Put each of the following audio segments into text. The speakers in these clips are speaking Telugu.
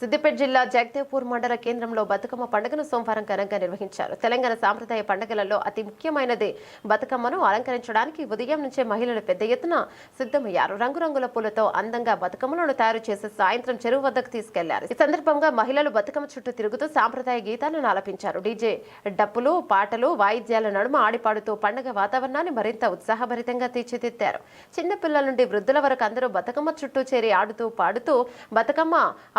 సిద్దిపేట జిల్లా జగదేవ్పూర్ మండల కేంద్రంలో బతుకమ్మ పండుగను సోమవారం ఘనంగా నిర్వహించారు. తెలంగాణ సాంప్రదాయ పండుగలలో అతి ముఖ్యమైనది బతుకమ్మను అలంకరించడానికి ఉదయం నుంచే మహిళలు పెద్ద ఎత్తున సిద్ధమయ్యారు. రంగురంగుల పూలతో అందంగా బతుకమ్మలను తయారు చేసి సాయంత్రం చెరువు వద్దకు తీసుకెళ్ళారు. ఈ సందర్భంగా మహిళలు బతుకమ్మ చుట్టూ తిరుగుతూ సాంప్రదాయ గీతాలను ఆలపించారు. డీజే డప్పులు పాటలు వాయిద్యాల నడుమ ఆడిపాడుతూ పండుగ వాతావరణాన్ని మరింత ఉత్సాహభరితంగా తీర్చిదిద్దారు. చిన్నపిల్లల నుండి వృద్ధుల వరకు అందరూ బతుకమ్మ చుట్టూ చేరి ఆడుతూ పాడుతూ బతుకమ్మ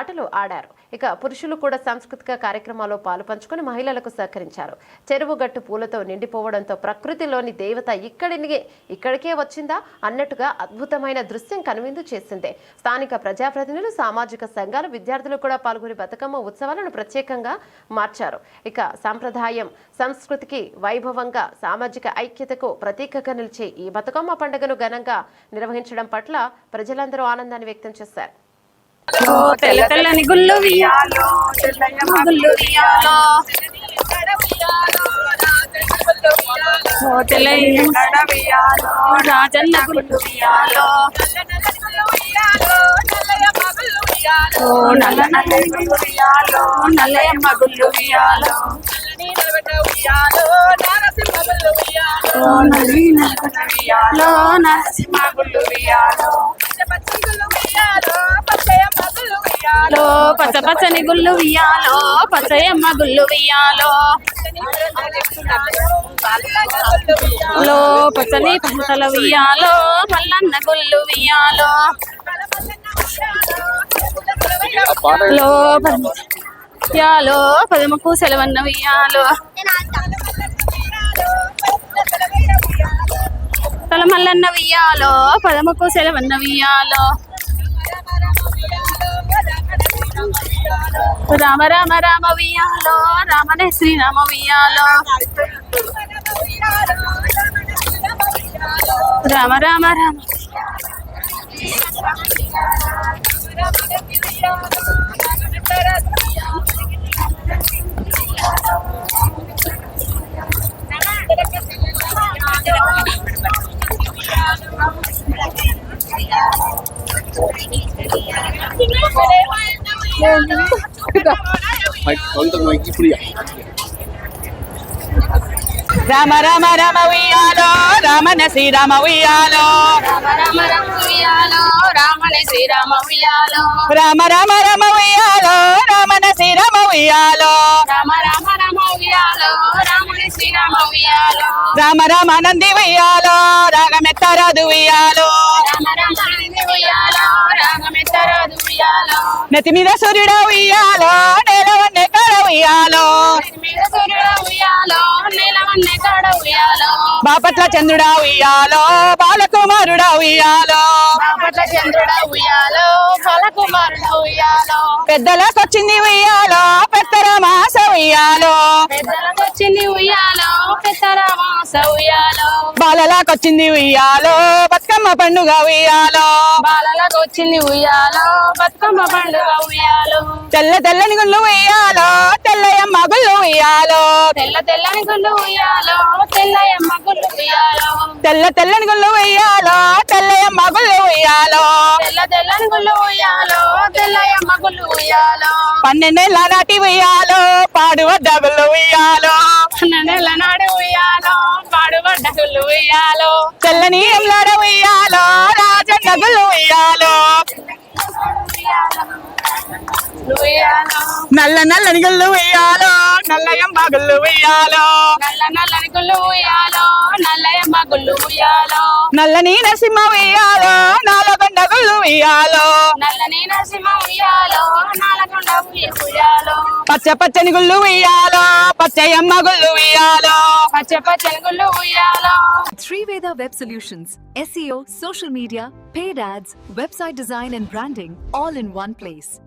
ఆటలు ఆడారు. ఇక పురుషులు కూడా సాంస్కృతిక కార్యక్రమాల్లో పాలుపంచుకొని మహిళలకు సహకరించారు. చెరువు గట్టు పూలతో నిండిపోవడంతో ప్రకృతిలోని దేవత ఇక్కడికి ఇక్కడికే వచ్చిందా అన్నట్టుగా అద్భుతమైన దృశ్యం కనువిందు చేసింది. స్థానిక ప్రజాప్రతినిధులు సామాజిక సంఘాలు విద్యార్థులు కూడా పాల్గొని బతుకమ్మ ఉత్సవాలను ప్రత్యేకంగా మార్చారు. ఇక సాంప్రదాయం సంస్కృతికి వైభవంగా సామాజిక ఐక్యతకు ప్రతీకగా నిలిచే ఈ బతుకమ్మ పండుగను ఘనంగా నిర్వహించడం పట్ల ప్రజలందరూ ఆనందాన్ని వ్యక్తం చేశారు. తెల్ల తెల్లని గుళ్ళు వియాలో తెల్లయ్యమ్మ గుళ్ళు వియాలో ఓ తెల్లయ్య వియాలో రాజన్న గుళ్ళు వియాలో ఓ నల్ల నల్లని గుళ్ళు వియాలో నల్లయమ్మ గుళ్ళు వియాలో ఓ నల్లి నల్గొండ వియాలో నరసింహ గుళ్ళు వియాలో వియాలో పచ్చ పచ్చని గుళ్ళు వియాలో పచ్చయమ్మ గుళ్ళు వియాలో లో పచ్చని పంటల వియాలో మల్లన్న గుళ్ళు వియాలో లో వియాలో పదమకు సెలవన్న వియాలో తల మల్లన్న వియాలో పదమకు సెలవన్న వియాలో రామ రామ రామ వియాలో రామనే శ్రీరామ వియాలో రామ రామ రామ ఇప్పుడు రామ రామ రామ వియాలో రామన శ్రీరామ వియాలో రామ రామ రామ వియాలో రామనే శ్రీరామ వియాలో రామ రామ రామ వియాలో రామన శ్రీరామ వియాలో రామ రామ రామ వియాలో రామనే శ్రీరామ వియాలో రామ రామ నంది వియాలో రాగమెత్తరాదు వియాలో నెత్తి మీద సూర్యుడు ఉయ్యాలో నేలవన్నే కడ ఉయ్యాలో. బాపట్ల చంద్రుడా ఉయ్యాలో బాలకుమారుడా ఉయ్యాలో. బాపట్ల చంద్రుడా ఉయ్యాలో బాలకుమారుడా ఉయ్యాలో. పెద్దలకొచ్చింది ఉయ్యాలో పెద్దర మాస ఉయ్యాలో. పెద్దలకొచ్చింది బాలలకొచ్చింది ఉయ్యాలో బతుకమ్మ పండుగ ఉయ్యాలో. బాలలకు వచ్చింది ఉయ్యాలో బతుకమ్మ పండుగ ఉయ్యాలో. తెల్ల తెల్లని గుళ్ళు ఉయ్యాలో తెల్లయమ్మ గుళ్ళు ఉయ్యాలో. తెల్ల తెల్లని గుళ్ళు ఉయ్యాలో తెల్లయమ్మ గుళ్ళు తెల్ల తెల్లని గుళ్ళు ఉయ్యాలో తెల్లయమ్మ గుళ్ళు ఉయ్యాలో. తెల్ల తెల్లని గుళ్ళు ఉయ్యాలో తెల్లయమ్మ గుళ్ళు ఉయ్యాలో. పన్నెండేళ్ళ నాటి ఉయ్యాలో పాడువడ్డ గుళ్ళు ఉయ్యాలో. పన్నెండేళ్ళ నాటి ఉయ్యాలో పాడువడ్డ గుళ్ళు ఉయ్యాలో. తెల్లని ఉయ్యాలో రాజన్న గుళ్ళు ఉయ్యాలో. నల్ల నల్లని గుళ్ళు ఉయ్యాలో నల్లయమ్మ గుళ్ళు ఉయ్యాలో నల్ల నల్లని గుళ్ళు ఉయ్యాలో నల్లయమ్మ గుళ్ళు ఉయ్యాలో నల్లని నరసింహ ఉయ్యాలో నాలగొండ గుళ్ళు ఉయ్యాలో నల్లని నరసింహ ఉయ్యాలో నాలగొండ ఉయ్యాలో పచ్చ పచ్చని గుళ్ళు ఉయ్యాలో పచ్చయమ్మ గుళ్ళు ఉయ్యాలో పచ్చ పచ్చని గుళ్ళు Three Veda Web Solutions, SEO, social media, paid ads, website design and branding, all in one place.